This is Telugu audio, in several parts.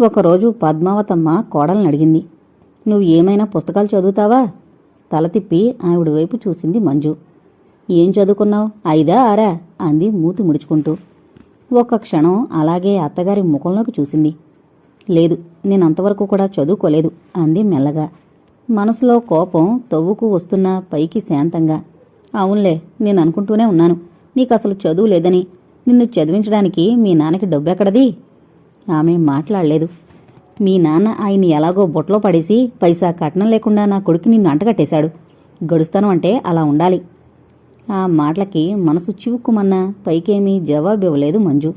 ఒకరోజు పద్మావతమ్మ కోడల్ని అడిగింది నువ్వు ఏమైనా పుస్తకాలు చదువుతావా? తల తిప్పి ఆవిడ వైపు చూసింది మంజు. ఏం చదువుకున్నావు? ఐదా ఆరా? అంది మూతి ముడుచుకుంటూ. ఒక్క క్షణం అలాగే అత్తగారి ముఖంలోకి చూసింది. లేదు నేను అంతవరకు కూడా చదువుకోలేదు అంది మెల్లగా. మనసులో కోపం తవ్వుకు వస్తున్న పైకి శాంతంగా. అవునులే నేను అనుకుంటూనే ఉన్నాను. నీకు అసలు చదువు లేదని. నిన్ను చదివించడానికి మీ నాన్నకి డబ్బెక్కడది? ఆమె మాట్లాడలేదు. మీ నాన్న ఆయన్ని ఎలాగో బొట్లో పడేసి పైసా కట్నం లేకుండా నా కొడుకు నిన్ను అంటగట్టేశాడు. గడుస్తాను అంటే అలా ఉండాలి. ఆ మాటలకి మనసు చివుక్కుమన్నా పైకేమీ జవాబు ఇవ్వలేదు మంజు.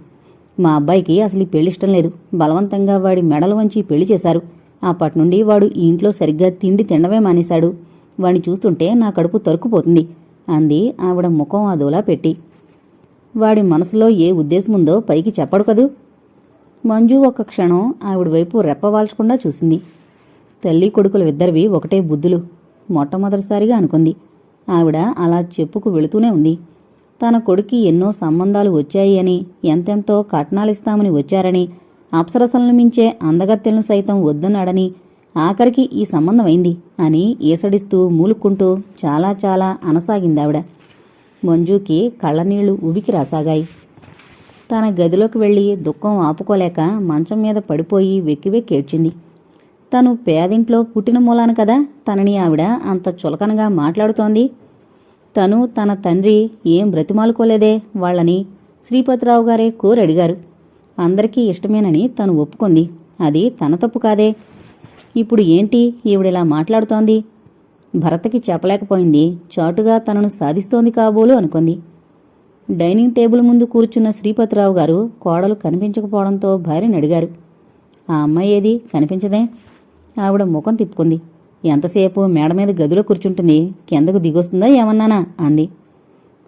మా అబ్బాయికి అసలు ఈ పెళ్ళి ఇష్టం లేదు. బలవంతంగా వాడి మెడలు వంచి పెళ్ళి చేశారు. అప్పటి నుండి వాడు ఈ ఇంట్లో సరిగ్గా తిండి తినడమే మానేశాడు. వాడిని చూస్తుంటే నా కడుపు తరుక్కుపోతుంది అంది ఆవిడ ముఖం అదోలా పెట్టి. వాడి మనసులో ఏ ఉద్దేశముందో పైకి చెప్పడు కదూ? మంజు ఒక క్షణం ఆవిడ వైపు రెప్పవాల్చకుండా చూసింది. తల్లి కొడుకులు ఇద్దరివి ఒకటే బుద్ధులు మొట్టమొదటిసారిగా అనుకుంది. ఆవిడ అలా చెప్పుకు వెళుతూనే ఉంది. తన కొడుకు ఎన్నో సంబంధాలు వచ్చాయి అని ఎంతెంతో కట్నాలిస్తామని వచ్చారని అప్సరసలను మించే అందగత్తెలను సైతం వద్దన్నాడని ఆఖరికి ఈ సంబంధం అయింది అని ఏసడిస్తూ మూలుక్కుంటూ చాలా చాలా అనసాగిందావిడ. మంజుకి కళ్ళనీళ్ళు ఉవికి రాసాగాయి. తన గదిలోకి వెళ్ళి దుఃఖం ఆపుకోలేక మంచం మీద పడిపోయి వెక్కి వెక్కి ఏడ్చింది. తను పేదింట్లో పుట్టిన మూలాన కదా? తనని ఆవిడ అంత చులకనగా మాట్లాడుతోంది. తను తన తండ్రి ఏం బ్రతిమాలుకోలేదే వాళ్ళని శ్రీపతిరావు గారే కోరి అడిగారు అందరికీ ఇష్టమేనని తను ఒప్పుకుంది. అది తన తప్పు కాదే. ఇప్పుడు ఏంటి ఈవిడిలా మాట్లాడుతోంది? భరతకి చెప్పలేకపోయింది. చాటుగా తనను సాధిస్తోంది కాబోలు అనుకుంది. డైనింగ్ టేబుల్ ముందు కూర్చున్న శ్రీపతిరావు గారు కోడలు కనిపించకపోవడంతో భార్యని అడిగారు. ఆ అమ్మాయి ఏది? కనిపించదే? ఆవిడ ముఖం తిప్పుకుంది. ఎంతసేపు మేడ మీద గదిలో కూర్చుంటుంది? కిందకు దిగొస్తుందా ఏమన్నానా? అంది.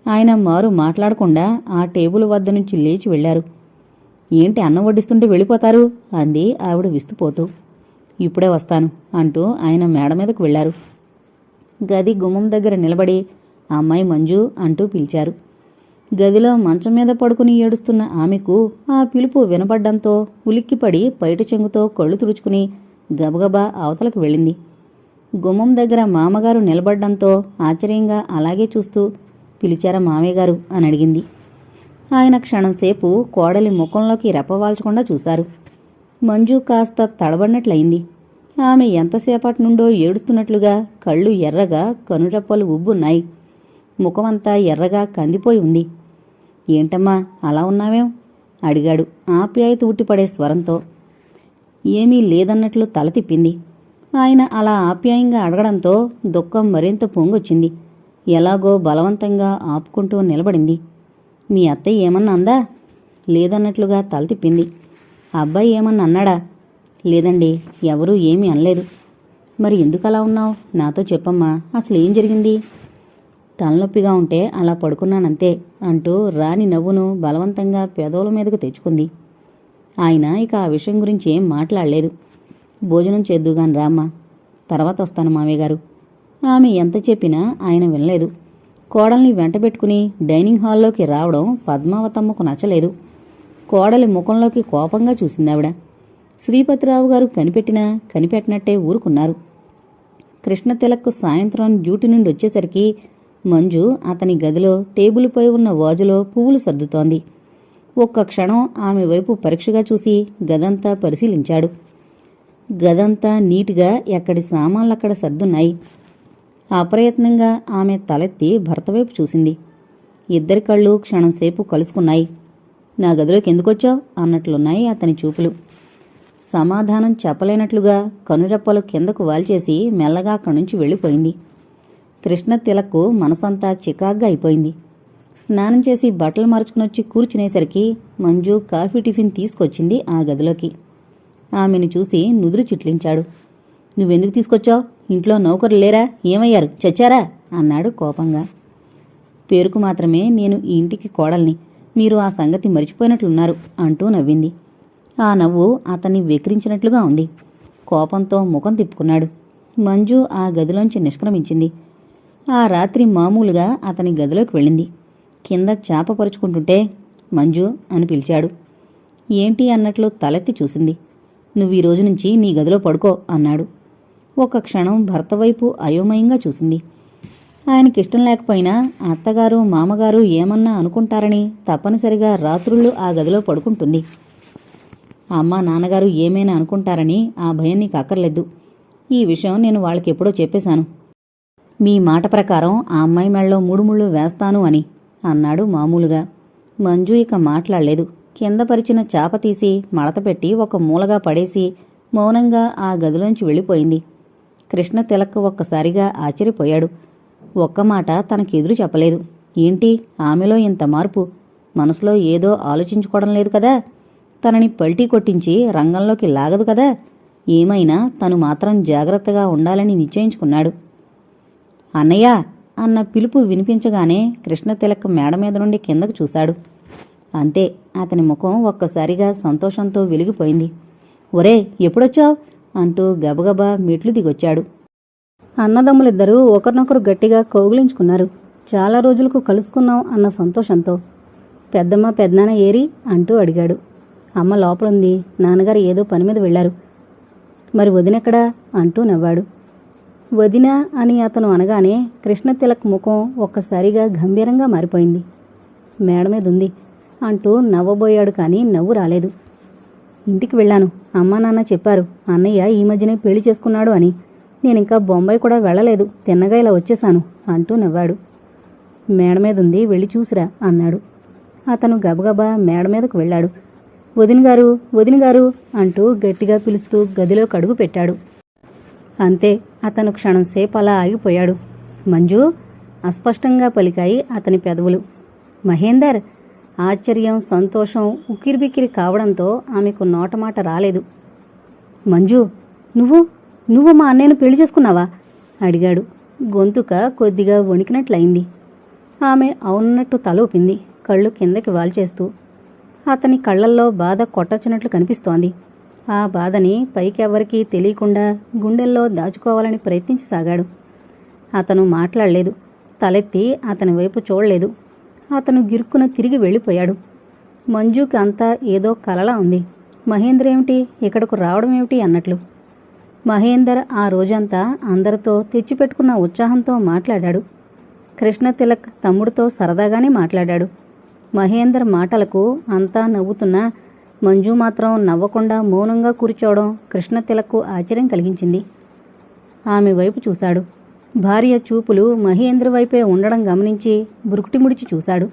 ఆయన మారు మాట్లాడకుండా ఆ టేబుల్ వద్ద నుంచి లేచి వెళ్ళారు ఏంటి అన్నం వడ్డిస్తుంటే వెళ్ళిపోతారు? అంది ఆవిడ విస్తుపోతూ. ఇప్పుడే వస్తాను అంటూ ఆయన మేడ మీదకు వెళ్ళారు గది గుమ్మం దగ్గర నిలబడి ఆ అమ్మాయి మంజు అంటూ పిలిచారు. గదిలో మంచం మీద పడుకుని ఏడుస్తున్న ఆమెకు ఆ పిలుపు వినపడ్డంతో ఉలిక్కిపడి పైట చెంగుతో కళ్ళు తుడుచుకుని గబగబా అవతలకు వెళ్ళింది. గుమ్మం దగ్గర మామగారు నిలబడ్డంతో ఆశ్చర్యంగా అలాగే చూస్తూ పిలిచారా మామయ్య గారు అని అడిగింది. ఆయన క్షణంసేపు కోడలి ముఖంలోకి రెప్పవాల్చకుండా చూశారు. మంజు కాస్త తడబడినట్లయింది. ఆమె ఎంతసేపటి నుండో ఏడుస్తున్నట్లుగా కళ్ళు ఎర్రగా కనురెప్పలు ఉబ్బున్నాయి. ముఖమంతా ఎర్రగా కందిపోయి ఉంది. ఏంటమ్మా అలా ఉన్నావేం? అడిగాడు ఆప్యాయత ఉట్టిపడే స్వరంతో. ఏమీ లేదన్నట్లు తల తిప్పింది. ఆయన అలా ఆప్యాయంగా అడగడంతో దుఃఖం మరింత పొంగొచ్చింది. ఎలాగో బలవంతంగా ఆపుకుంటూ నిలబడింది. మీ అత్తయ్య ఏమన్నా అందా? లేదన్నట్లుగా తల తిప్పింది. అబ్బాయి ఏమన్నా అన్నాడా? లేదండి ఎవరూ ఏమీ అనలేదు. మరి ఎందుకు అలా ఉన్నావు? నాతో చెప్పమ్మా అసలు ఏం జరిగింది? తలనొప్పిగా ఉంటే అలా పడుకున్నానంతే అంటూ రాని నవ్వును బలవంతంగా పెదవుల మీదకు తెచ్చుకుంది. ఆయన ఇక ఆ విషయం గురించి ఏం మాట్లాడలేదు. భోజనం చేద్దుగాని రామ్మా తర్వాత వస్తాను మామయ్య గారు. ఆమె ఎంత చెప్పినా ఆయన వినలేదు. కోడల్ని వెంటబెట్టుకుని డైనింగ్ హాల్లోకి రావడం పద్మావతమ్మకు నచ్చలేదు. కోడలి ముఖంలోకి కోపంగా చూసింది ఆవిడ. శ్రీపతిరావు గారు కనిపెట్టినా కనిపెట్టినట్టే ఊరుకున్నారు. కృష్ణతిలక్కు సాయంత్రం డ్యూటీ నుండి వచ్చేసరికి మంజు అతని గదిలో టేబుల్పై ఉన్న వాజులో పువ్వులు సర్దుతోంది. ఒక్క క్షణం ఆమె వైపు పరీక్షగా చూసి గదంతా పరిశీలించాడు. గదంతా నీట్గా ఎక్కడి సామాన్లక్కడ సర్దున్నాయి. అప్రయత్నంగా ఆమె తలెత్తి భర్త వైపు చూసింది. ఇద్దరి కళ్ళు క్షణంసేపు కలుసుకున్నాయి. నా గదిలోకి ఎందుకొచ్చావు? అన్నట్లున్నాయి అతని చూపులు. సమాధానం చెప్పలేనట్లుగా కనురెప్పలు కిందకు వాల్చేసి మెల్లగా అక్కడి నుంచి వెళ్ళిపోయింది. కృష్ణ తిలక్కు మనసంతా చికాగ్గా అయిపోయింది. స్నానం చేసి బట్టలు మార్చుకునొచ్చి కూర్చునేసరికి మంజు కాఫీ టిఫిన్ తీసుకొచ్చింది ఆ గదిలోకి. ఆమెను చూసి నుదురు చిట్లించాడు. నువ్వెందుకు తీసుకొచ్చావు? ఇంట్లో నౌకరు లేరా? ఏమయ్యారు? చచ్చారా? అన్నాడు కోపంగా. పేరుకు మాత్రమే నేను ఈ ఇంటికి కోడల్ని. మీరు ఆ సంగతి మరిచిపోయినట్లున్నారు అంటూ నవ్వింది. ఆ నవ్వు అతన్ని వెక్రించినట్లుగా ఉంది. కోపంతో ముఖం తిప్పుకున్నాడు. మంజు ఆ గదిలోంచి నిష్క్రమించింది. ఆ రాత్రి మామూలుగా అతని గదిలోకి వెళ్ళింది. కింద చాప పరుచుకుంటుంటే మంజు అని పిలిచాడు. ఏంటి అన్నట్లు తలెత్తి చూసింది. నువ్వు ఈ రోజు నుంచి నీ గదిలో పడుకో అన్నాడు. ఒక క్షణం భర్త వైపు అయోమయంగా చూసింది. ఆయనకిష్టం లేకపోయినా అత్తగారు మామగారు ఏమన్నా అనుకుంటారని తప్పనిసరిగా రాత్రుళ్ళు ఆ గదిలో పడుకుంటుంది. అమ్మ నాన్నగారు ఏమైనా అనుకుంటారని ఆ భయం నీకు అక్కర్లేదు. ఈ విషయం నేను వాళ్ళకి ఎప్పుడో చెప్పేశాను. మీ మాట ప్రకారం ఆ అమ్మాయి మెళ్ళలో మూడు ముళ్ళు వేస్తాను అని అన్నాడు మామూలుగా. మంజు ఇక మాట్లాడలేదు. కింద పరిచిన చాప తీసి మడతపెట్టి ఒక మూలగా పడేసి మౌనంగా ఆ గదిలోంచి వెళ్ళిపోయింది. కృష్ణ తిలక్ ఒక్కసారిగా ఆశ్చర్యపోయాడు. ఒక్క మాట తనకి ఎదురు చెప్పలేదు. ఏంటి? ఆమెలో ఇంత మార్పు? మనసులో ఏదో ఆలోచించుకోవడం లేదు కదా? తనని పల్టీ కొట్టించి రంగంలోకి లాగదు కదా? ఏమైనా తను మాత్రం జాగ్రత్తగా ఉండాలని నిశ్చయించుకున్నాడు. అన్నయ్య అన్న పిలుపు వినిపించగానే కృష్ణ తిలక్ మేడ మీద నుండి కిందకు చూశాడు. అంతే అతని ముఖం ఒక్కసారిగా సంతోషంతో వెలిగిపోయింది. ఒరే ఎప్పుడొచ్చావు? అంటూ గబగబా మెట్లు దిగొచ్చాడు. అన్నదమ్ములిద్దరూ ఒకరినొకరు గట్టిగా కౌగిలించుకున్నారు. చాలా రోజులకు కలుసుకున్నాం అన్న సంతోషంతో. పెద్దమ్మ పెద్దనాన్న ఏరి? అంటూ అడిగాడు. అమ్మ లోపలుంది నాన్నగారు ఏదో పని మీద వెళ్ళారు. మరి వదినెక్కడా? అంటూ నవ్వాడు. వదినా అని అతను అనగానే కృష్ణ తిలక్ ముఖం ఒక్కసారిగా గంభీరంగా మారిపోయింది. మేడ మీద ఉంది. అంటూ నవ్వబోయాడు కానీ నవ్వు రాలేదు. ఇంటికి వెళ్ళాను. అమ్మా నాన్న చెప్పారు అన్నయ్య ఈ మధ్యనే పెళ్ళి చేసుకున్నాడు అని. నేనింకా బొంబాయి కూడా వెళ్ళలేదు. తిన్నగా ఇలా వచ్చేశాను అంటూ నవ్వాడు. మేడ మీద ఉంది వెళ్ళి చూసిరా అన్నాడు. అతను గబగబా మేడ మీదకు వెళ్ళాడు. వదిన గారు వదిన గారు అంటూ గట్టిగా పిలుస్తూ గదిలో కడుగు పెట్టాడు. అంతే అతను క్షణంసేపు అలా ఆగిపోయాడు. మంజు అస్పష్టంగా పలికాయి అతని పెదవులు. మహేందర్ ఆశ్చర్యం సంతోషం ఉక్కిరిబిక్కిరి కావడంతో ఆమెకు నోటమాట రాలేదు. మంజు నువ్వు నువ్వు మా అన్నయ్యను పెళ్ళి చేసుకున్నావా? అడిగాడు. గొంతుక కొద్దిగా వణికినట్లయింది. ఆమె అవునట్టు తల ఊపింది కళ్ళు కిందకి వాల్చేస్తూ. అతని కళ్ళల్లో బాధ కొట్టొచ్చినట్లు కనిపిస్తోంది. ఆ బాధని పైకెవ్వరికీ తెలియకుండా గుండెల్లో దాచుకోవాలని ప్రయత్నించసాగాడు. అతను మాట్లాడలేదు. తలెత్తి అతని వైపు చూడలేదు. అతను గిరుక్కున తిరిగి వెళ్ళిపోయాడు. మంజుకి అంతా ఏదో కలలా ఉంది. మహేంద్ర ఏమిటి? ఇక్కడకు రావడం ఏమిటి? అన్నట్లు. మహేందర్ ఆ రోజంతా అందరితో తెచ్చిపెట్టుకున్న ఉత్సాహంతో మాట్లాడాడు. కృష్ణ తిలక్ తమ్ముడితో సరదాగానే మాట్లాడాడు. మహేందర్ మాటలకు అంతా నవ్వుతున్నా మంజు మాత్రం నవ్వకుండా మౌనంగా కూర్చోవడం కృష్ణ తిలక్కు ఆశ్చర్యం కలిగించింది. ఆమె వైపు చూశాడు. భార్య చూపులు మహేంద్ర వైపే ఉండడం గమనించి బురుకుటి ముడిచి చూశాడు.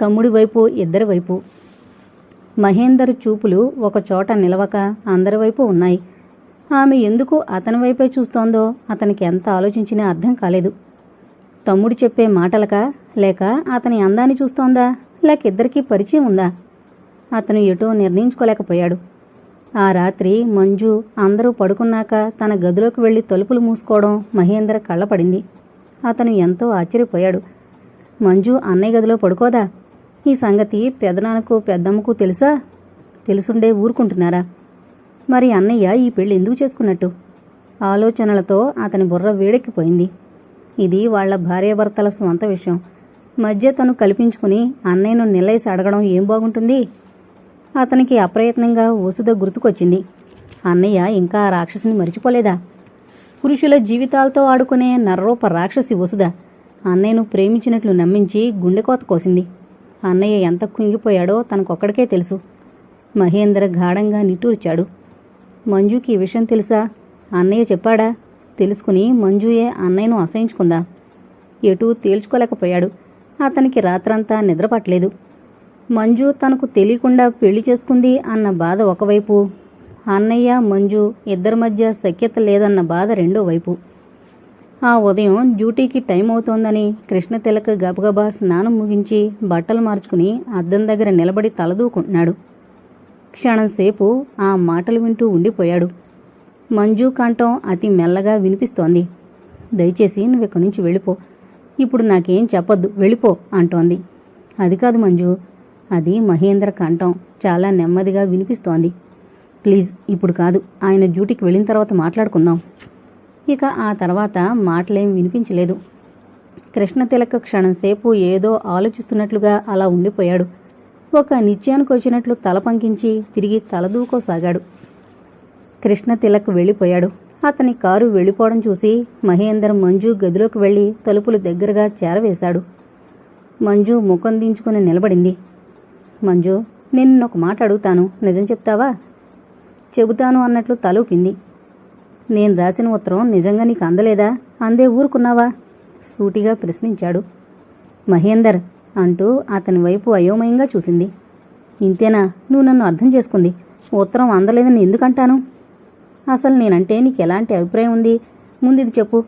తమ్ముడి వైపు ఇద్దరి వైపు. మహేందర్ చూపులు ఒకచోట నిలవక అందరి వైపు ఉన్నాయి. ఆమె ఎందుకు అతని వైపే చూస్తోందో అతనికి ఎంత ఆలోచించినా అర్థం కాలేదు. తమ్ముడు చెప్పే మాటలకా లేక అతని అందాన్ని చూస్తోందా లేక ఇద్దరికీ పరిచయం ఉందా? అతను ఎటో నిర్ణయించుకోలేకపోయాడు. ఆ రాత్రి మంజు అందరూ పడుకున్నాక తన గదిలోకి వెళ్ళి తలుపులు మూసుకోవడం మహేంద్ర కళ్ళపడింది. అతను ఎంతో ఆశ్చర్యపోయాడు. మంజు అన్నయ్య గదిలో పడుకోదా? ఈ సంగతి పెదనాన్నకు పెద్దమ్మకు తెలుసా? తెలుసుండే ఊరుకుంటున్నారా? మరి అన్నయ్య ఈ పెళ్ళి ఎందుకు చేసుకున్నట్టు? ఆలోచనలతో అతని బుర్ర వేడెక్కిపోయింది. ఇది వాళ్ళ భార్యాభర్తల స్వంత విషయం. మధ్య తను కల్పించుకుని అన్నయ్యను నిలయసి అడగడం ఏం బాగుంటుంది? అతనికి అప్రయత్నంగా వసుద గుర్తుకొచ్చింది. అన్నయ్య ఇంకా ఆ రాక్షసిని మరిచిపోలేదా? పురుషుల జీవితాలతో ఆడుకునే నర్రూప రాక్షసి వసుద అన్నయ్యను ప్రేమించినట్లు నమ్మించి గుండెకోత కోసింది. అన్నయ్య ఎంత కుంగిపోయాడో తనకొక్కడికే తెలుసు. మహేంద్ర గాఢంగా నిట్టూర్చాడు. మంజుకి ఈ విషయం తెలుసా? అన్నయ్య చెప్పాడా? తెలుసుకుని మంజుయే అన్నయ్యను అసహించుకుందా? ఎటూ తేల్చుకోలేకపోయాడు. అతనికి రాత్రంతా నిద్రపట్టలేదు. మంజు తనకు తెలియకుండా పెళ్ళి చేసుకుంది అన్న బాధ ఒకవైపు. అన్నయ్య మంజు ఇద్దరి మధ్య సఖ్యత లేదన్న బాధ రెండో వైపు. ఆ ఉదయం డ్యూటీకి టైం అవుతోందని కృష్ణ తిలక గబగబా స్నానం ముగించి బట్టలు మార్చుకుని అద్దం దగ్గర నిలబడి తలదూకుంటున్నాడు. క్షణంసేపు ఆ మాటలు వింటూ ఉండిపోయాడు. మంజు కంఠం అతి మెల్లగా వినిపిస్తోంది. దయచేసి నువ్వు ఇక్కడి నుంచి వెళ్ళిపో. ఇప్పుడు నాకేం చెప్పొద్దు. వెళ్ళిపో అంటోంది. అది కాదు మంజు. అది మహేంద్ర కంఠం. చాలా నెమ్మదిగా వినిపిస్తోంది. ప్లీజ్ ఇప్పుడు కాదు. ఆయన డ్యూటీకి వెళ్ళిన తర్వాత మాట్లాడుకుందాం. ఇక ఆ తర్వాత మాటలేం వినిపించలేదు. కృష్ణతిలక క్షణంసేపు ఏదో ఆలోచిస్తున్నట్లుగా అలా ఉండిపోయాడు. ఒక నిత్యానికి వచ్చినట్లు తల పంకించి తిరిగి తలదూకోసాగాడు కృష్ణ తిలక్ వెళ్ళిపోయాడు. అతని కారు వెళ్ళిపోవడం చూసి మహేందర్ మంజు గదిలోకి వెళ్ళి తలుపులు దగ్గరగా చేరవేశాడు. మంజు ముఖం దించుకుని నిలబడింది. మంజు నేను ఒక మాట అడుగుతాను. నిజం చెప్తావా? చెబుతాను అన్నట్లు తలూపింది. నేను రాసిన ఉత్తరం నిజంగా నీకు అందలేదా? అందే ఊరుకున్నావా? సూటిగా ప్రశ్నించాడు. మహేందర్ అంటూ అతని వైపు అయోమయంగా చూసింది. ఇంతేనా? నువ్వు నన్ను అర్థం చేసుకుంది. ఉత్తరం అందలేదని ఎందుకంటాను? అసలు నేనంటే నీకు ఎలాంటి అభిప్రాయం ఉంది? ముందు ఇది చెప్పు.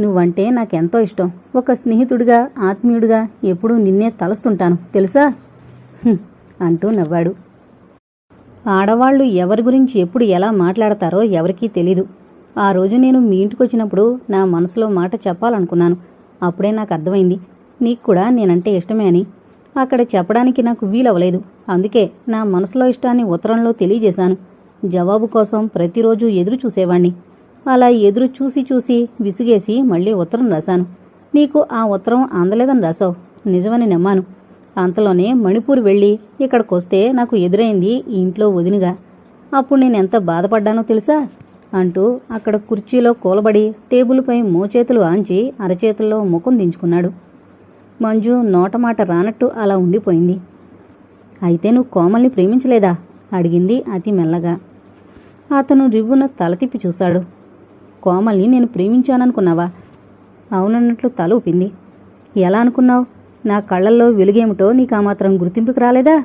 నువ్వంటే నాకెంతో ఇష్టం. ఒక స్నేహితుడిగా ఆత్మీయుడిగా ఎప్పుడూ నిన్నే తలస్తుంటాను. తెలుసా? అంటూ నవ్వాడు. ఆడవాళ్ళు ఎవరి గురించి ఎప్పుడు ఎలా మాట్లాడతారో ఎవరికీ తెలీదు. ఆ రోజు నేను మీ ఇంటికి వచ్చినప్పుడు నా మనసులో మాట చెప్పాలనుకున్నాను. అప్పుడే నాకు అర్థమైంది. నీకు కూడా నేనంటే ఇష్టమే అని. అక్కడ చెప్పడానికి నాకు వీలవ్వలేదు. అందుకే నా మనసులో ఇష్టాన్ని ఉత్తరంలో తెలియజేశాను. జవాబు కోసం ప్రతిరోజు ఎదురు చూసేవాణ్ణి. అలా ఎదురు చూసి చూసి విసుగేసి మళ్ళీ ఉత్తరం రాశాను. నీకు ఆ ఉత్తరం అందలేదని రాశావు. నిజమని నమ్మాను. అంతలోనే మణిపూర్ వెళ్ళి ఇక్కడికొస్తే నాకు ఎదురైంది ఈ ఇంట్లో వదినగా. అప్పుడు నేను ఎంత బాధపడ్డానో తెలుసా? అంటూ అక్కడ కుర్చీలో కూలబడి టేబుల్పై మోచేతులు ఆంచి అరచేతుల్లో ముఖం దించుకున్నాడు. మంజు నోటమాట రానట్టు అలా ఉండిపోయింది. అయితే నువ్వు కోమల్ని ప్రేమించలేదా? అడిగింది అతి మెల్లగా. అతను రివ్వున తల తిప్పి చూశాడు. కోమల్ని నేను ప్రేమించాననుకున్నావా? అవునన్నట్లు తల ఊపింది ఎలా అనుకున్నావు? నా కళ్ళల్లో వెలుగేమిటో నీకు ఆ మాత్రం గుర్తింపుకు రాలేదా?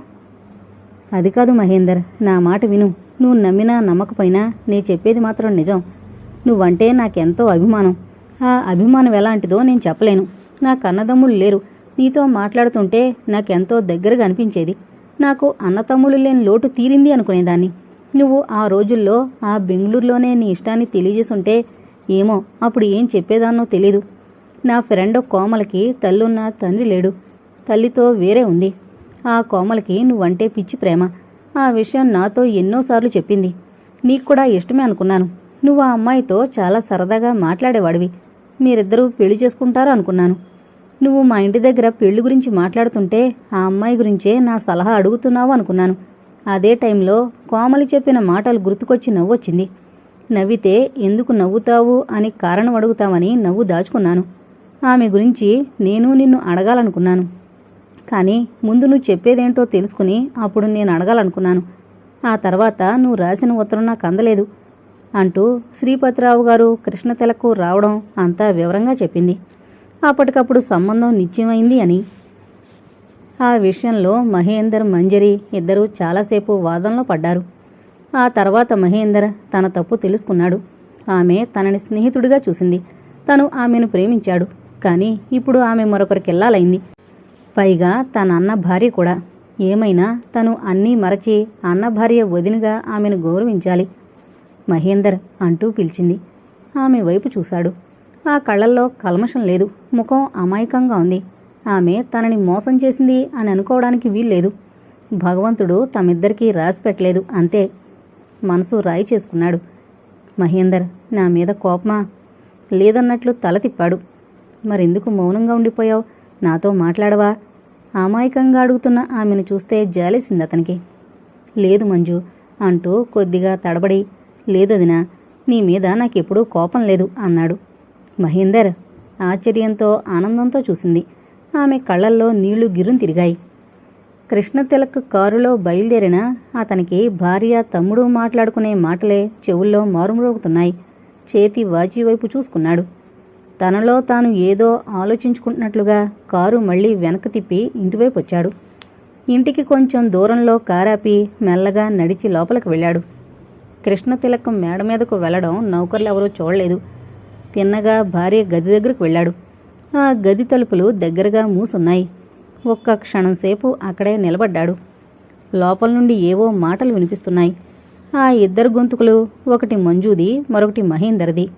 అది కాదు మహేందర్ నా మాట విను. నువ్వు నమ్మినా నమ్మకపోయినా నీ చెప్పేది మాత్రం నిజం. నువ్వంటే నాకెంతో అభిమానం. ఆ అభిమానం ఎలాంటిదో నేను చెప్పలేను. నా కన్నదమ్ముళ్ళు లేరు. నీతో మాట్లాడుతుంటే నాకెంతో దగ్గరగా అనిపించేది. నాకు అన్నతమ్ముళ్ళు లేని లోటు తీరింది అనుకునేదాన్ని. నువ్వు ఆ రోజుల్లో ఆ బెంగళూరులోనే నీ ఇష్టాన్ని తెలియజేసుంటే ఏమో అప్పుడు ఏం చెప్పేదాన్నో తెలీదు. నా ఫ్రెండ్ కోమలకి తల్లున్న తండ్రి లేడు. తల్లితో వేరే ఉంది. ఆ కోమలకి నువ్వంటే పిచ్చి ప్రేమ. ఆ విషయం నాతో ఎన్నోసార్లు చెప్పింది. నీకు కూడా ఇష్టమే అనుకున్నాను. నువ్వు ఆ అమ్మాయితో చాలా సరదాగా మాట్లాడేవాడివి. మీరిద్దరూ పెళ్ళి చేసుకుంటారు అనుకున్నాను. నువ్వు మా ఇంటి దగ్గర పెళ్ళి గురించి మాట్లాడుతుంటే ఆ అమ్మాయి గురించే నా సలహా అడుగుతున్నావు అనుకున్నాను. అదే టైంలో కోమలి చెప్పిన మాటలు గుర్తుకొచ్చి నవ్వొచ్చింది. నవ్వితే ఎందుకు నవ్వుతావు అని కారణం అడుగుతావని నవ్వు దాచుకున్నాను. ఆమె గురించి నేను నిన్ను అడగాలనుకున్నాను. కానీ ముందు నువ్వు చెప్పేదేంటో తెలుసుకుని అప్పుడు నేను అడగాలనుకున్నాను. ఆ తర్వాత నువ్వు రాసిన ఉత్తరం నాకు అందలేదు అంటూ శ్రీపతిరావు గారు కృష్ణ తెలకు రావడం అంతా వివరంగా చెప్పింది. అప్పటికప్పుడు సంబంధం నిశ్చయమైంది అని. ఆ విషయంలో మహేందర్ మంజరి ఇద్దరూ చాలాసేపు వాదనలో పడ్డారు. ఆ తర్వాత మహేందర్ తన తప్పు తెలుసుకున్నాడు. ఆమె తనని స్నేహితుడిగా చూసింది. తను ఆమెను ప్రేమించాడు. కానీ ఇప్పుడు ఆమె మరొకరికి వెళ్ళాలైంది పైగా తన అన్న భార్య కూడా. ఏమైనా తను అన్నీ మరచి అన్న భార్య వదినగా ఆమెను గౌరవించాలి. మహేందర్ అంటూ పిలిచింది. ఆమె వైపు చూశాడు. ఆ కళ్ళల్లో కల్మషం లేదు. ముఖం అమాయకంగా ఉంది. ఆమె తనని మోసం చేసింది అని అనుకోవడానికి వీల్లేదు. భగవంతుడు తమిద్దరికీ రాసి పెట్టలేదు. అంతే. మనసు రాయి చేసుకున్నాడు. మహేందర్ నా మీద కోపమా? లేదన్నట్లు తల తిప్పాడు. మరెందుకు మౌనంగా ఉండిపోయావు? నాతో మాట్లాడవా? అమాయకంగా అడుగుతున్న ఆమెను చూస్తే జాలేసింది అతనికి. లేదు మంజు అంటూ కొద్దిగా తడబడి లేదదినా నీ మీద నాకెప్పుడూ కోపం లేదు అన్నాడు. మహేందర్ ఆశ్చర్యంతో ఆనందంతో చూసింది. ఆమె కళ్ళల్లో నీళ్ళు గిరుం తిరిగాయి. కృష్ణతిలక్ కారులో బయలుదేరిన అతనికి భార్య తమ్ముడు మాట్లాడుకునే మాటలే చెవుల్లో మారుమ్రోగుతున్నాయి. చేతి వాచి వైపు చూసుకున్నాడు. తనలో తాను ఏదో ఆలోచించుకుంటున్నట్లుగా కారు మళ్ళీ వెనక్కి తిప్పి ఇంటివైపు వచ్చాడు. ఇంటికి కొంచెం దూరంలో కారాపి మెల్లగా నడిచి లోపలికి వెళ్ళాడు. కృష్ణ తిలకం మేడ మీదకు వెళ్ళడం నౌకర్లు ఎవరూ చూడలేదు. తిన్నగా భార్య గది దగ్గరకు వెళ్ళాడు. ఆ గది తలుపులు దగ్గరగా మూసున్నాయి. ఒక్క క్షణం సేపు అక్కడే నిలబడ్డాడు. లోపల నుండి ఏవో మాటలు వినిపిస్తున్నాయి. ఆ ఇద్దరు గొంతుకులు ఒకటి మంజూది మరొకటి మహేందర్ది.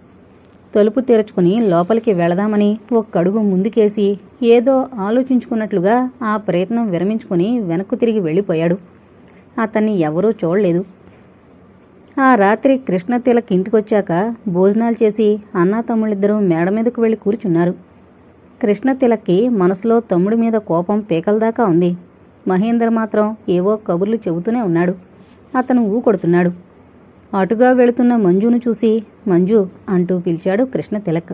తలుపు తెరుచుకుని లోపలికి వెళదామని ఒక్కడుగు ముందుకేసి ఏదో ఆలోచించుకున్నట్లుగా ఆ ప్రయత్నం విరమించుకుని వెనక్కు తిరిగి వెళ్ళిపోయాడు. అతన్ని ఎవరూ చూడలేదు. ఆ రాత్రి కృష్ణతిలక్ ఇంటికొచ్చాక భోజనాలు చేసి అన్నా తమ్ముళ్ళిద్దరూ మేడ మీదకు వెళ్ళి కూర్చున్నారు. కృష్ణతిలక్కి మనసులో తమ్ముడి మీద కోపం పేకలదాకా ఉంది. మహేందర్ మాత్రం ఏవో కబుర్లు చెబుతూనే ఉన్నాడు. అతను ఊ కొడుతున్నాడు అటుగా వెళుతున్న మంజును చూసి మంజు అంటూ పిలిచాడు కృష్ణ తిలక్.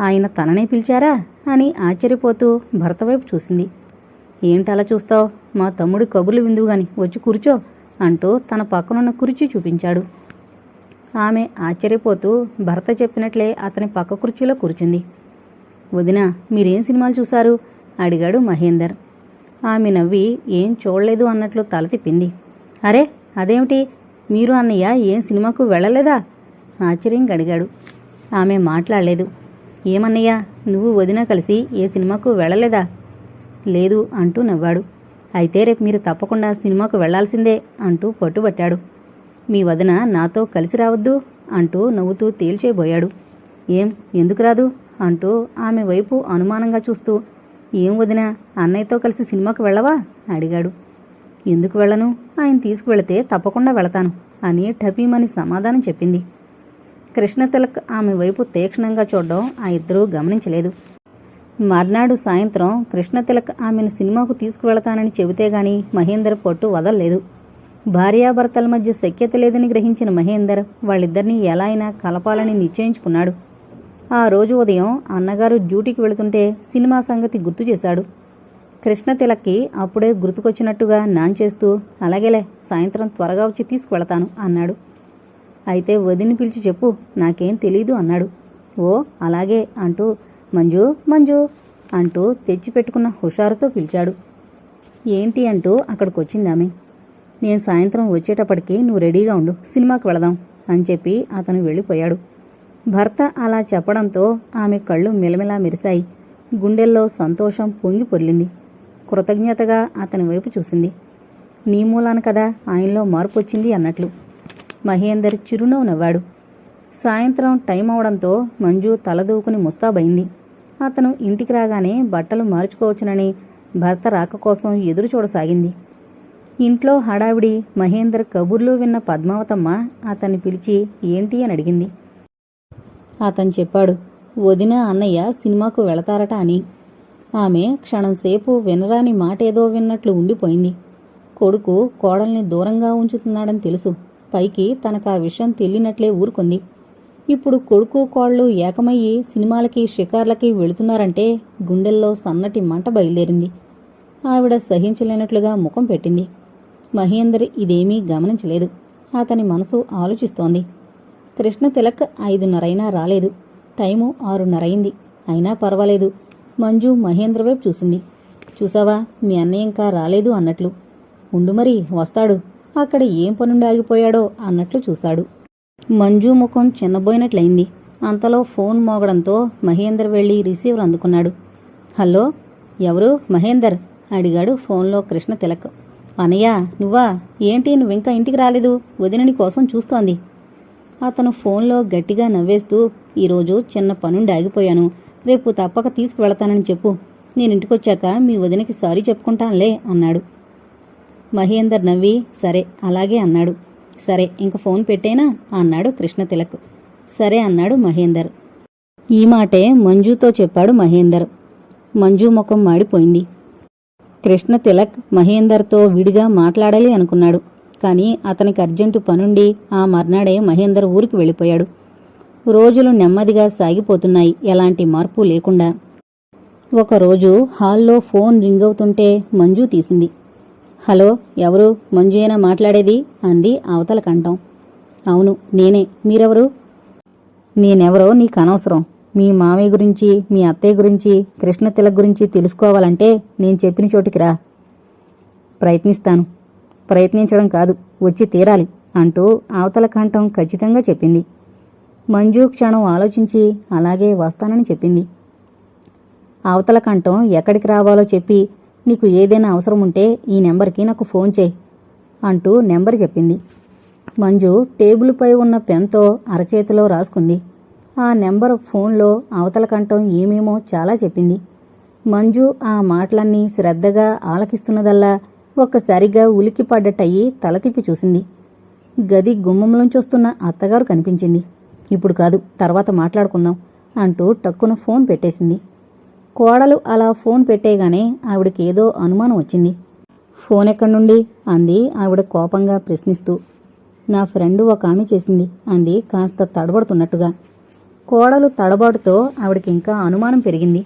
ఆయన తననే పిలిచారా అని ఆశ్చర్యపోతూ భర్త వైపు చూసింది. ఏంటలా చూస్తావు? మా తమ్ముడు కబుర్లు విందువు గాని వచ్చి కూర్చో అంటూ తన పక్కనున్న కుర్చీ చూపించాడు. ఆమె ఆశ్చర్యపోతూ భర్త చెప్పినట్లే అతని పక్క కుర్చీలో కూర్చుంది. వదిన మీరేం సినిమాలు చూశారు? అడిగాడు మహేందర్. ఆమె నవ్వి ఏం చూడలేదు అన్నట్లు తల తిప్పింది. అరే అదేమిటి? మీరు అన్నయ్య ఏం సినిమాకు వెళ్ళలేదా? ఆశ్చర్యంగా అడిగాడు ఆమె మాట్లాడలేదు. ఏమన్నయ్యా నువ్వు వదిన కలిసి ఏ సినిమాకు వెళ్ళలేదా? లేదు అంటూ నవ్వాడు. అయితే రేపు మీరు తప్పకుండా సినిమాకు వెళ్ళాల్సిందే అంటూ పట్టుబట్టాడు. మీ వదిన నాతో కలిసి రావద్దు అంటూ నవ్వుతూ తేల్చేబోయాడు. ఏం ఎందుకు రాదు? అంటూ ఆమె వైపు అనుమానంగా చూస్తూ ఏం వదినా అన్నయ్యతో కలిసి సినిమాకు వెళ్ళవా? అడిగాడు. ఎందుకు వెళ్ళను? ఆయన తీసుకువెళితే తప్పకుండా వెళతాను అని టపీమని సమాధానం చెప్పింది. కృష్ణ తిలక్ ఆమె వైపు తీక్షణంగా చూడడం ఆ ఇద్దరూ గమనించలేదు. మర్నాడు సాయంత్రం కృష్ణ తిలక్ ఆమెను సినిమాకు తీసుకువెళతానని చెబితే గాని మహేందర్ పొట్టు వదలలేదు. భార్యాభర్తల మధ్య శక్యత లేదని గ్రహించిన మహేందర్ వాళ్ళిద్దరినీ ఎలా అయినా కలపాలని నిశ్చయించుకున్నాడు. ఆ రోజు ఉదయం అన్నగారు డ్యూటీకి వెళుతుంటే సినిమా సంగతి గుర్తు చేశాడు. కృష్ణ తిలక్కి అప్పుడే గుర్తుకొచ్చినట్టుగా నాంచేస్తూ అలాగేలే సాయంత్రం త్వరగా వచ్చి తీసుకువెళతాను అన్నాడు. అయితే వదిని పిలిచి చెప్పు నాకేం తెలీదు అన్నాడు. ఓ అలాగే అంటూ మంజు మంజు అంటూ తెచ్చిపెట్టుకున్న హుషారుతో పిలిచాడు. ఏంటి? అంటూ అక్కడికొచ్చిందామె. నేను సాయంత్రం వచ్చేటప్పటికి నువ్వు రెడీగా ఉండు సినిమాకి వెళదాం అని చెప్పి అతను వెళ్ళిపోయాడు. భర్త అలా చెప్పడంతో ఆమె కళ్ళు మిలమిలా మెరిశాయి. గుండెల్లో సంతోషం పొంగి పొర్లింది. కృతజ్ఞతగా అతని వైపు చూసింది. నీ మూలాన కదా ఆయనలో మార్పు వచ్చింది అన్నట్లు. మహేందర్ చిరునవ్వు నవ్వాడు. సాయంత్రం టైం అవడంతో మంజు తలదూకుని ముస్తాబైంది. అతను ఇంటికి రాగానే బట్టలు మార్చుకోవచ్చునని భర్త రాక కోసం ఎదురు చూడసాగింది. ఇంట్లో హడావిడి మహేందర్ కబుర్లు విన్న పద్మావతమ్మ అతన్ని పిలిచి ఏంటి అని అడిగింది. అతను చెప్పాడు వదిన అన్నయ్య సినిమాకు వెళతారట అని. ఆమె క్షణంసేపు వినరాని మాట ఏదో విన్నట్లు ఉండిపోయింది. కొడుకు కోడల్ని దూరంగా ఉంచుతున్నాడని తెలుసు. పైకి తనకు ఆ విషయం తెలియనట్లే ఊరుకుంది. ఇప్పుడు కొడుకు కోళ్ళు ఏకమయ్యి సినిమాలకి షికార్లకి వెళుతున్నారంటే గుండెల్లో సన్నటి మంట బయలుదేరింది. ఆవిడ సహించలేనట్లుగా ముఖం పెట్టింది. మహేందర్ ఇదేమీ గమనించలేదు. అతని మనసు ఆలోచిస్తోంది. కృష్ణ తిలక్ ఐదున్నరైనా రాలేదు. టైము ఆరున్నరైంది అయినా పర్వాలేదు. మంజు మహేంద్ర వైపు చూసింది. చూసావా? మీ అన్నయ్య ఇంకా రాలేదు అన్నట్లు. ఉండు మరి వస్తాడు. అక్కడ ఏం పనుండి ఆగిపోయాడో అన్నట్లు చూశాడు. మంజు ముఖం చిన్నబోయినట్లయింది. అంతలో ఫోన్ మోగడంతో మహేందర్ వెళ్ళి రిసీవర్ అందుకున్నాడు. హలో ఎవరు? మహేందర్? అడిగాడు ఫోన్లో కృష్ణ తిలక్. అనయ్య నువ్వా? ఏంటి నువ్వింకా ఇంటికి రాలేదు? వదినని కోసం చూస్తోంది. అతను ఫోన్లో గట్టిగా నవ్వేస్తూ ఈరోజు చిన్న పనుండి ఆగిపోయాను. రేపు తప్పక తీసుకువెళతానని చెప్పు. నేను ఇంటికొచ్చాక మీ వదినకి సారీ చెప్పుకుంటానులే అన్నాడు. మహేందర్ నవ్వి సరే అలాగే అన్నాడు. సరే ఇంక ఫోన్ పెట్టేనా? అన్నాడు కృష్ణ తిలక్. సరే అన్నాడు మహేందర్. ఈ మాటే మంజుతో చెప్పాడు మహేందర్. మంజు ముఖం మాడిపోయింది. కృష్ణ తిలక్ మహేందర్తో విడిగా మాట్లాడాలి అనుకున్నాడు. కానీ అతనికి అర్జెంటు పనుండి ఆ మర్నాడే మహేందర్ ఊరికి వెళ్ళిపోయాడు. రోజులు నెమ్మదిగా సాగిపోతున్నాయి. ఎలాంటి మార్పు లేకుండా. ఒకరోజు హాల్లో ఫోన్ రింగ్ అవుతుంటే మంజు తీసింది. హలో ఎవరు? మంజుయేనా మాట్లాడేది? అంది అవతల కంఠం. అవును నేనే. మీరెవరు? నేనెవరో నీకు అనవసరం. మీ మామయ్య గురించి మీ అత్తయ్య గురించి కృష్ణ తిలక్ గురించి తెలుసుకోవాలంటే నేను చెప్పిన చోటుకి రా. ప్రయత్నిస్తాను. ప్రయత్నించడం కాదు వచ్చి తీరాలి అంటూ అవతల కంఠం ఖచ్చితంగా చెప్పింది. మంజు క్షణం ఆలోచించి అలాగే వస్తానని చెప్పింది. అవతల కంఠం ఎక్కడికి రావాలో చెప్పి నీకు ఏదైనా అవసరం ఉంటే ఈ నెంబర్కి నాకు ఫోన్ చేయి అంటూ నెంబర్ చెప్పింది. మంజు టేబుల్పై ఉన్న పెన్తో అరచేతిలో రాసుకుంది. ఆ నెంబర్ ఫోన్లో అవతల కంఠం ఏమేమో చాలా చెప్పింది. మంజు ఆ మాటలన్నీ శ్రద్ధగా ఆలకిస్తున్నదల్లా ఒక్కసారిగా ఉలిక్కిపడ్డట్టయి తల తిప్పి చూసింది. గది గుమ్మంలోంచి వస్తున్న అత్తగారు కనిపించింది. ఇప్పుడు కాదు తర్వాత మాట్లాడుకుందాం అంటూ టక్కున ఫోన్ పెట్టేసింది. కోడలు అలా ఫోన్ పెట్టేగానే ఆవిడకి ఏదో అనుమానం వచ్చింది. ఫోన్ ఎక్కడి నుండి అంది ఆవిడ కోపంగా ప్రశ్నిస్తూ. నా ఫ్రెండ్ ఒక ఆమె చేసింది అంది కాస్త తడబడుతున్నట్టుగా. కోడలు తడబాటుతో ఆవిడకి ఇంకా అనుమానం పెరిగింది.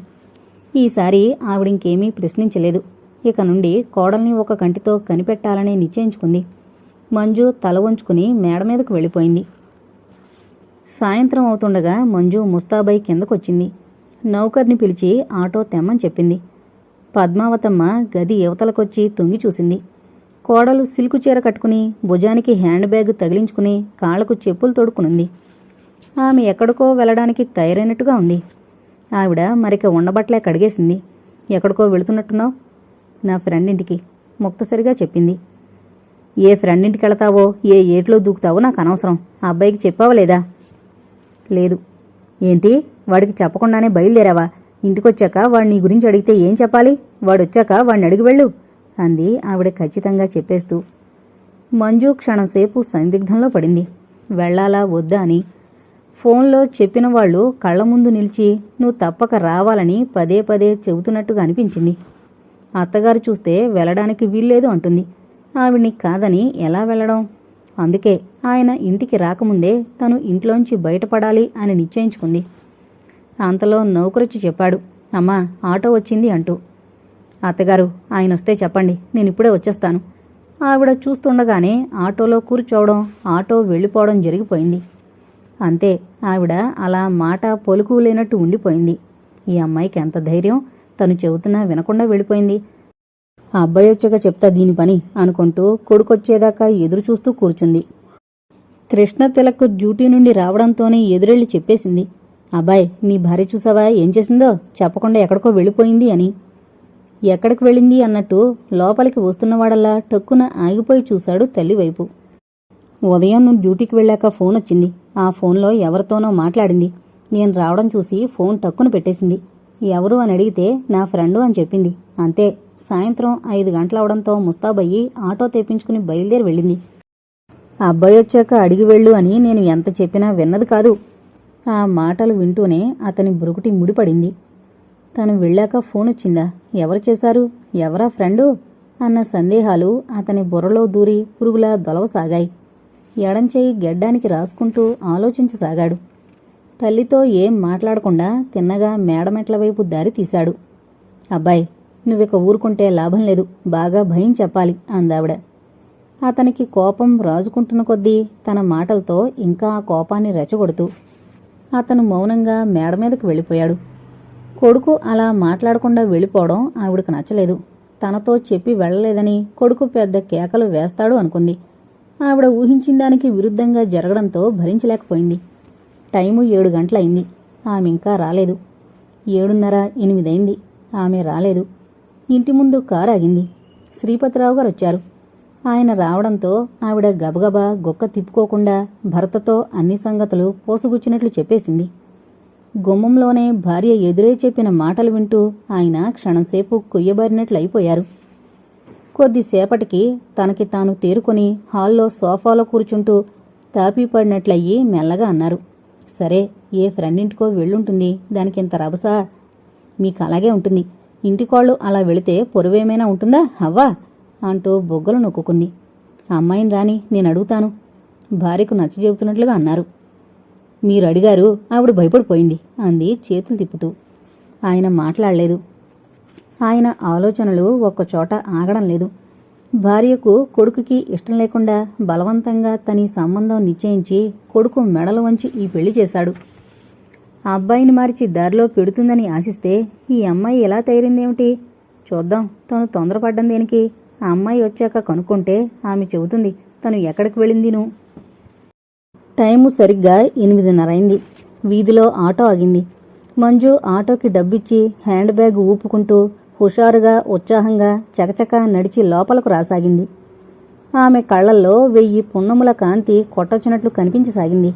ఈసారి ఆవిడింకేమీ ప్రశ్నించలేదు. ఇక నుండి కోడల్ని ఒక కంటితో కనిపెట్టాలని నిశ్చయించుకుంది. మంజు తల వంచుకుని మేడ మీదకు వెళ్ళిపోయింది. సాయంత్రం అవుతుండగా మంజు ముస్తాబాయి కిందకొచ్చింది. నౌకర్ని పిలిచి ఆటో తెమ్మని చెప్పింది. పద్మావతమ్మ గది యువతలకొచ్చి తొంగి చూసింది. కోడలు సిల్కు చీర కట్టుకుని భుజానికి హ్యాండ్ బ్యాగ్ తగిలించుకుని కాళ్ళకు చెప్పులు తొడుక్కునుంది. ఆమె ఎక్కడికో వెళ్ళడానికి తయారైనట్టుగా ఉంది. ఆవిడ మరిక ఉండబట్లే కడిగేసింది. ఎక్కడికో వెళుతున్నట్టున్నావు? నా ఫ్రెండ్ ఇంటికి ముక్తసరిగా చెప్పింది. ఏ ఫ్రెండ్ ఇంటికి వెళతావో ఏ ఏట్లో దూకుతావో నాకు అనవసరం. ఆ అబ్బాయికి చెప్పావా లేదా? లేదు. ఏంటి? వాడికి చెప్పకుండానే బయలుదేరావా? ఇంటికొచ్చాక వాడు నీ గురించి అడిగితే ఏం చెప్పాలి? వాడొచ్చాక వాడిని అడిగి వెళ్ళు అంది ఆవిడ ఖచ్చితంగా చెప్పేస్తూ. మంజు క్షణంసేపు సందిగ్ధంలో పడింది. వెళ్ళాలా వద్దా అని. ఫోన్లో చెప్పిన వాళ్ళు కళ్ళ ముందు నిలిచి నువ్వు తప్పక రావాలని పదే పదే చెబుతున్నట్టుగా అనిపించింది. అత్తగారు చూస్తే వెళ్ళడానికి వీల్లేదు అంటుంది. ఆవిడ్ని కాదని ఎలా వెళ్ళడం? అందుకే ఆయన ఇంటికి రాకముందే తను ఇంట్లోంచి బయటపడాలి అని నిశ్చయించుకుంది. అంతలో నౌకరొచ్చి చెప్పాడు అమ్మా ఆటో వచ్చింది అంటూ. అత్తగారు ఆయన వస్తే చెప్పండి నేను ఇప్పుడే వచ్చేస్తాను ఆవిడ చూస్తుండగానే ఆటోలో కూర్చోవడం ఆటో వెళ్ళిపోవడం జరిగిపోయింది. అంతే ఆవిడ అలా మాట పొలుకు లేనట్టు ఉండిపోయింది. ఈ అమ్మాయికి ఎంత ధైర్యం తను చెబుతున్నా వినకుండా వెళ్ళిపోయింది. ఆ అబ్బాయి వచ్చాక చెప్తా దీని పని అనుకుంటూ కొడుకొచ్చేదాకా ఎదురు చూస్తూ కూర్చుంది. కృష్ణ తిలక్ డ్యూటీ నుండి రావడంతోనే ఎదురెళ్ళి చెప్పేసింది. అబ్బాయ్ నీ భార్య చూసావా? ఏం చేసిందో? చెప్పకుండా ఎక్కడికో వెళ్ళిపోయింది అని. ఎక్కడికి వెళ్ళింది అన్నట్టు లోపలికి వస్తున్నవాడల్లా టక్కున ఆగిపోయి చూశాడు తల్లివైపు. ఉదయం నువ్వు డ్యూటీకి వెళ్ళాక ఫోన్ వచ్చింది. ఆ ఫోన్లో ఎవరితోనో మాట్లాడింది. నేను రావడం చూసి ఫోన్ టక్కున పెట్టేసింది. ఎవరు అని అడిగితే నా ఫ్రెండు అని చెప్పింది. అంతే. సాయంత్రం ఐదు గంటలవడంతో ముస్తాబయ్యి ఆటో తెప్పించుకుని బయలుదేరి వెళ్ళింది. ఆ అబ్బాయి వచ్చాక అడిగి వెళ్ళు అని నేను ఎంత చెప్పినా విన్నది కాదు. ఆ మాటలు వింటూనే అతని బురుకుటి ముడిపడింది. తను వెళ్ళాక ఫోన్ వచ్చిందా? ఎవరు చేశారు? ఎవరా ఫ్రెండు? అన్న సందేహాలు అతని బుర్రలో దూరి పురుగులా దొలవసాగాయి. ఎడంచేయి గెడ్డానికి రాసుకుంటూ ఆలోచించసాగాడు. తల్లితో ఏం మాట్లాడకుండా తిన్నగా మేడమెట్ల వైపు దారి తీశాడు. అబ్బాయి నువ్విక ఊరుకుంటే లాభం లేదు. బాగా భయం చెప్పాలి అందావిడ. అతనికి కోపం రాజుకుంటున్న కొద్దీ తన మాటలతో ఇంకా ఆ కోపాన్ని రెచ్చగొడుతూ అతను మౌనంగా మేడ మీదకు వెళ్ళిపోయాడు. కొడుకు అలా మాట్లాడకుండా వెళ్ళిపోవడం ఆవిడకు నచ్చలేదు. తనతో చెప్పి వెళ్ళలేదని కొడుకు పెద్ద కేకలు వేస్తాడు అనుకుంది. ఆవిడ ఊహించిన దానికి విరుద్ధంగా జరగడంతో భరించలేకపోయింది. టైము ఏడు గంటలైంది ఆమె ఇంకా రాలేదు. ఏడున్నర ఎనిమిదైంది. ఆమె రాలేదు. ఇంటి ముందు కారు ఆగింది. శ్రీపతిరావు గారు వచ్చారు. ఆయన రావడంతో ఆవిడ గబగబా గొక్క తిప్పుకోకుండా భర్తతో అన్ని సంగతులు పోసుగుచ్చినట్లు చెప్పేసింది. గుమ్మంలోనే భార్య ఎదురే చెప్పిన మాటలు వింటూ ఆయన క్షణంసేపు కొయ్యబారినట్లు అయిపోయారు. కొద్దిసేపటికి తనకి తాను తేరుకొని హాల్లో సోఫాలో కూర్చుంటూ తాపీపడినట్లయ్యి మెల్లగా అన్నారు. సరే ఏ ఫ్రెండ్ ఇంటికో వెళ్ళుంటుంది. దానికింత రభసా మీకు అలాగే ఉంటుంది. ఇంటికోళ్ళు అలా వెళితే పొరువేమైనా ఉంటుందా? అవ్వా! అంటూ బొగ్గలు నొక్కుంది అమ్మాయిని రాని నేను అడుగుతాను. భార్యకు నచ్చ చెబుతున్నట్లుగా అన్నారు. మీరు అడిగారు ఆవిడ భయపడిపోయింది అంది చేతులు తిప్పుతూ. ఆయన మాట్లాడలేదు. ఆయన ఆలోచనలు ఒక్కచోట ఆగడం లేదు. భార్యకు కొడుకుకి ఇష్టం లేకుండా బలవంతంగా తని సంబంధం నిశ్చయించి కొడుకు మెడలు వంచి ఈ పెళ్ళి చేశాడు. ఆ అబ్బాయిని మార్చి దారిలో పెడుతుందని ఆశిస్తే ఈ అమ్మాయి ఎలా తయారిందేమిటి? చూద్దాం. తను తొందరపడ్డం దేనికి? ఆ అమ్మాయి వచ్చాక కనుక్కుంటే ఆమె చెబుతుంది తను ఎక్కడికి వెళ్ళిందిను? టైము సరిగ్గా ఎనిమిదిన్నరైంది. వీధిలో ఆటో ఆగింది. మంజు ఆటోకి డబ్బిచ్చి హ్యాండ్ బ్యాగ్ ఊపుకుంటూ హుషారుగా ఉత్సాహంగా చకచక నడిచి లోపలకు రాసాగింది. ఆమె కళ్ళల్లో వెయ్యి పున్నముల కాంతి కొట్టొచ్చినట్లు కనిపించసాగింది.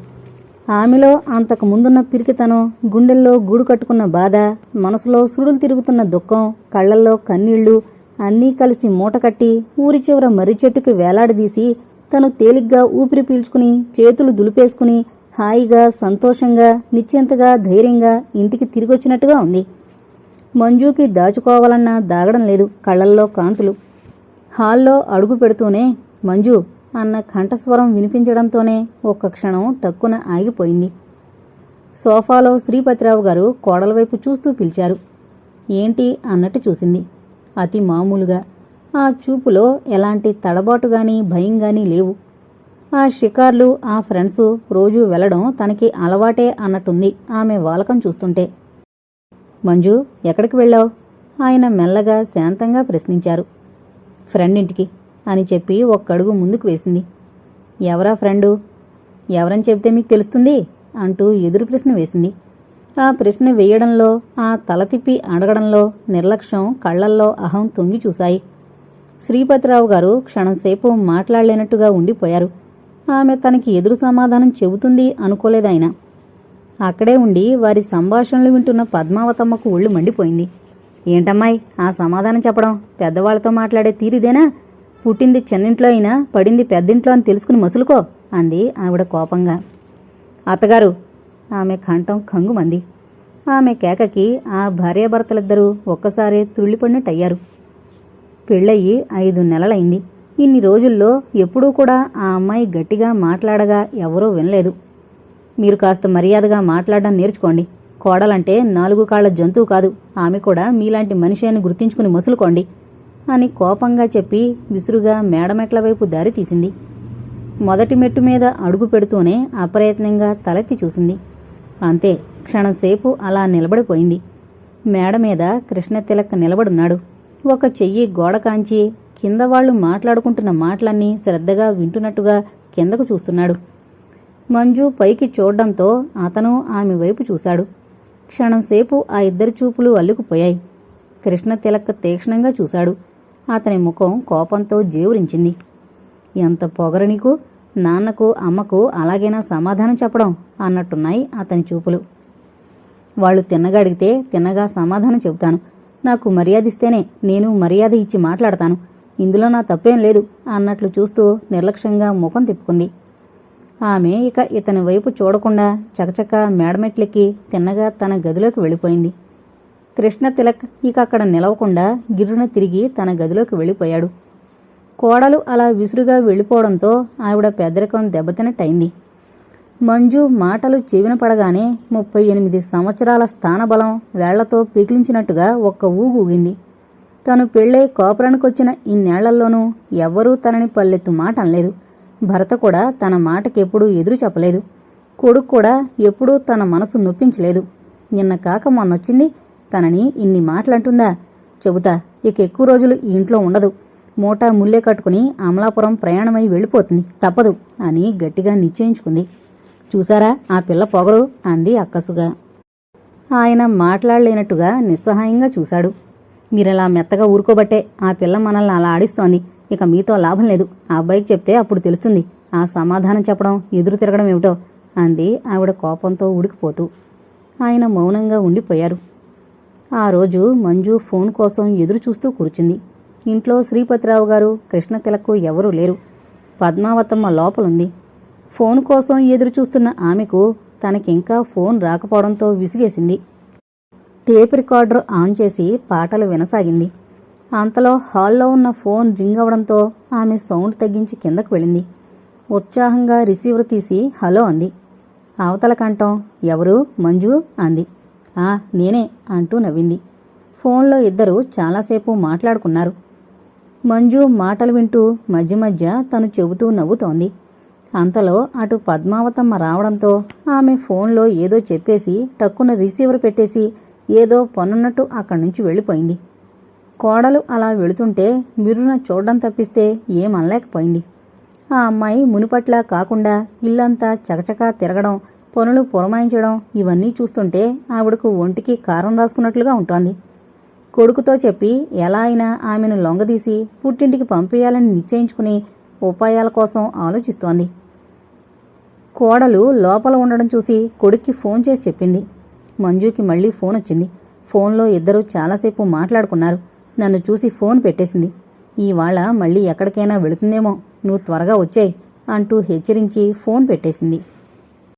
ఆమెలో అంతకు ముందున్న పిరికితనం గుండెల్లో గూడు కట్టుకున్న బాధ మనసులో సుడులు తిరుగుతున్న దుఃఖం కళ్ళల్లో కన్నీళ్ళు అన్నీ కలిసి మూటకట్టి ఊరి చివర మర్రి చెట్టుకి వేలాడదీసి తను తేలిగ్గా ఊపిరి పీల్చుకుని చేతులు దులిపేసుకుని హాయిగా సంతోషంగా నిశ్చింతగా ధైర్యంగా ఇంటికి తిరిగొచ్చినట్టుగా ఉంది. మంజుకి దాచుకోవాలన్నా దాగడం లేదు కళ్ళల్లో కాంతులు. హాల్లో అడుగు పెడుతూనే మంజు అన్న కంఠస్వరం వినిపించడంతోనే ఒక్క క్షణం టక్కున ఆగిపోయింది. సోఫాలో శ్రీపతిరావు గారు కోడల వైపు చూస్తూ పిలిచారు. ఏంటి అన్నట్టు చూసింది. అతి మామూలుగా. ఆ చూపులో ఎలాంటి తడబాటు గాని భయం గాని లేవు. ఆ షికార్లు ఆ ఫ్రెండ్స్ రోజూ వెళ్ళడం తనకి అలవాటే అన్నట్టుంది ఆమె వాలకం చూస్తుంటే. మంజు ఎక్కడికి వెళ్ళావు? ఆయన మెల్లగా శాంతంగా ప్రశ్నించారు. ఫ్రెండ్ ఇంటికి అని చెప్పి ఒక్కడుగు ముందుకు వేసింది. ఎవరా ఫ్రెండు? ఎవరని చెబితే మీకు తెలుస్తుంది? అంటూ ఎదురు ప్రశ్న వేసింది. ఆ ప్రశ్న వేయడంలో ఆ తల తిప్పి అడగడంలో నిర్లక్ష్యం కళ్ళల్లో అహం తొంగి చూశాయి. శ్రీపతిరావు గారు క్షణంసేపు మాట్లాడలేనట్టుగా ఉండిపోయారు. ఆమె తనకి ఎదురు సమాధానం చెబుతుంది అనుకోలేదాయన అక్కడే ఉండి వారి సంభాషణలు వింటున్న పద్మావతమ్మకు ఒళ్ళు మండిపోయింది. ఏంటమ్మాయి ఆ సమాధానం చెప్పడం? పెద్దవాళ్ళతో మాట్లాడే తీరిదేనా? పుట్టింది చిన్నింట్లో అయినా పడింది పెద్దింట్లో అని తెలుసుకుని మసులుకో అంది ఆవిడ కోపంగా. అత్తగారు ఆమె కంఠం కంగుమంది ఆమె కేకకి ఆ భార్యాభర్తలిద్దరూ ఒక్కసారే తుళ్ళిపడినట్టయ్యారు. పెళ్ళయి ఐదు నెలలైంది. ఇన్ని రోజుల్లో ఎప్పుడూ కూడా ఆ అమ్మాయి గట్టిగా మాట్లాడగా ఎవరూ వినలేదు. మీరు కాస్త మర్యాదగా మాట్లాడడం నేర్చుకోండి. కోడలంటే నాలుగు కాళ్ళ జంతువు కాదు. ఆమె కూడా మీలాంటి మనిషి అని గుర్తించుకుని మసులుకోండి. అని కోపంగా చెప్పి విసురుగా మేడమెట్ల వైపు దారి తీసింది. మొదటి మెట్టు మీద అడుగు పెడుతూనే అప్రయత్నంగా తలెత్తి చూసింది. అంతే క్షణంసేపు అలా నిలబడిపోయింది. మేడ మీద కృష్ణతిలక్ నిలబడున్నాడు. ఒక చెయ్యి గోడ కాంచి కింద వాళ్ళు మాట్లాడుకుంటున్న మాటలన్నీ శ్రద్ధగా వింటున్నట్టుగా కిందకు చూస్తున్నాడు. మంజు పైకి చూడడంతో అతను ఆమె వైపు చూశాడు. క్షణంసేపు ఆ ఇద్దరి చూపులు అల్లుకుపోయాయి. కృష్ణ తిలక్ తీక్షణంగా చూశాడు. అతని ముఖం కోపంతో జీవురించింది. ఎంత పొగరు నీకు? నాన్నకు అమ్మకు అలాగైనా సమాధానం చెప్పడం అన్నట్టున్నాయి అతని చూపులు. వాళ్ళు తిన్నగా అడిగితే తిన్నగా సమాధానం చెబుతాను. నాకు మర్యాద ఇస్తేనే నేను మర్యాద ఇచ్చి మాట్లాడతాను. ఇందులో నా తప్పేం లేదు అన్నట్లు చూస్తూ నిర్లక్ష్యంగా ముఖం తిప్పుకుంది. ఆమె ఇక ఇతని వైపు చూడకుండా చకచక మేడమెట్లెక్కి తిన్నగా తన గదిలోకి వెళ్ళిపోయింది. కృష్ణ తిలక్ ఇక అక్కడ నిలవకుండా గిర్రున తిరిగి తన గదిలోకి వెళ్ళిపోయాడు. కోడలు అలా విసురుగా వెళ్ళిపోవడంతో ఆవిడ పెద్దరికం దెబ్బతినట్టయింది మంజు మాటలు చెవిన పడగానే ముప్పై ఎనిమిది సంవత్సరాల స్థానబలం వేళ్ళతో పీకిలించినట్టుగా ఒక్క ఊగు ఊగింది. తను పెళ్ళై కోపరానికొచ్చిన ఇన్నేళ్ళల్లోనూ ఎవ్వరూ తనని పల్లెత్తు మాట అనలేదు. భర్త కూడా తన మాటకెప్పుడూ ఎదురు చెప్పలేదు. కొడుకు కూడా ఎప్పుడూ తన మనసు నొప్పించలేదు. నిన్న కాక మొన్నొచ్చింది తనని ఇన్ని మాటలంటుందా? చెబుతా ఇక ఎక్కువ రోజులు ఈ ఇంట్లో ఉండదు. మూటా ముల్లే కట్టుకుని అమలాపురం ప్రయాణమై వెళ్ళిపోతుంది. తప్పదు అని గట్టిగా నిశ్చయించుకుంది. చూసారా ఆ పిల్ల పొగరు? అంది అక్కసుగా ఆయన మాట్లాడలేనట్టుగా నిస్సహాయంగా చూశాడు. మీరలా మెత్తగా ఊరుకోబట్టే ఆ పిల్ల మనల్ని అలా ఆడిస్తోంది. ఇక మీతో లాభం లేదు. ఆ అబ్బాయికి చెప్తే అప్పుడు తెలుస్తుంది. ఆ సమాధానం చెప్పడం ఎదురు తిరగడం ఏమిటో? అంది ఆవిడ కోపంతో ఉడికిపోతూ. ఆయన మౌనంగా ఉండిపోయారు. ఆ రోజు మంజు ఫోన్ కోసం ఎదురు చూస్తూ కూర్చుంది. ఇంట్లో శ్రీపతిరావు గారు కృష్ణ తిలకు ఎవరూ లేరు. పద్మావతమ్మ లోపలుంది. ఫోన్ కోసం ఎదురు చూస్తున్న ఆమెకు తనకింకా ఫోన్ రాకపోవడంతో విసిగేసింది. టేప్ రికార్డర్ ఆన్ చేసి పాటలు వినసాగింది. అంతలో హాల్లో ఉన్న ఫోన్ రింగ్ అవడంతో ఆమె సౌండ్ తగ్గించి కిందకు వెళ్ళింది. ఉత్సాహంగా రిసీవర్ తీసి హలో అంది. అవతల కంఠం ఎవరు? మంజు అంది. ఆ నేనే అంటూ నవ్వింది. ఫోన్లో ఇద్దరు చాలాసేపు మాట్లాడుకున్నారు. మంజు మాటలు వింటూ మధ్య మధ్య తను చెబుతూ నవ్వుతోంది. అంతలో అటు పద్మావతమ్మ రావడంతో ఆమె ఫోన్లో ఏదో చెప్పేసి టక్కున రిసీవర్ పెట్టేసి ఏదో పనున్నట్టు అక్కడి నుంచి వెళ్ళిపోయింది. కోడలు అలా వెళుతుంటే మిరున చూడడం తప్పిస్తే ఏమనలేకపోయింది. ఆ అమ్మాయి మునిపట్లా కాకుండా ఇల్లంతా చకచకా తిరగడం పనులు పురమాయించడం ఇవన్నీ చూస్తుంటే ఆవిడకు ఒంటికి కారం రాసుకున్నట్లుగా ఉంటోంది. కొడుకుతో చెప్పి ఎలా అయినా ఆమెను లొంగదీసి పుట్టింటికి పంపేయాలని నిశ్చయించుకుని ఉపాయాల కోసం ఆలోచిస్తోంది. కోడలు లోపల ఉండడం చూసి కొడుక్కి ఫోన్ చేసి చెప్పింది. మంజుకి మళ్ళీ ఫోన్ వచ్చింది. ఫోన్లో ఇద్దరూ చాలాసేపు మాట్లాడుకున్నారు. నన్ను చూసి ఫోన్ పెట్టేసింది. ఇవాళ మళ్ళీ ఎక్కడికైనా వెళుతుందేమో నువ్వు త్వరగా వచ్చాయి అంటూ హెచ్చరించి ఫోన్ పెట్టేసింది.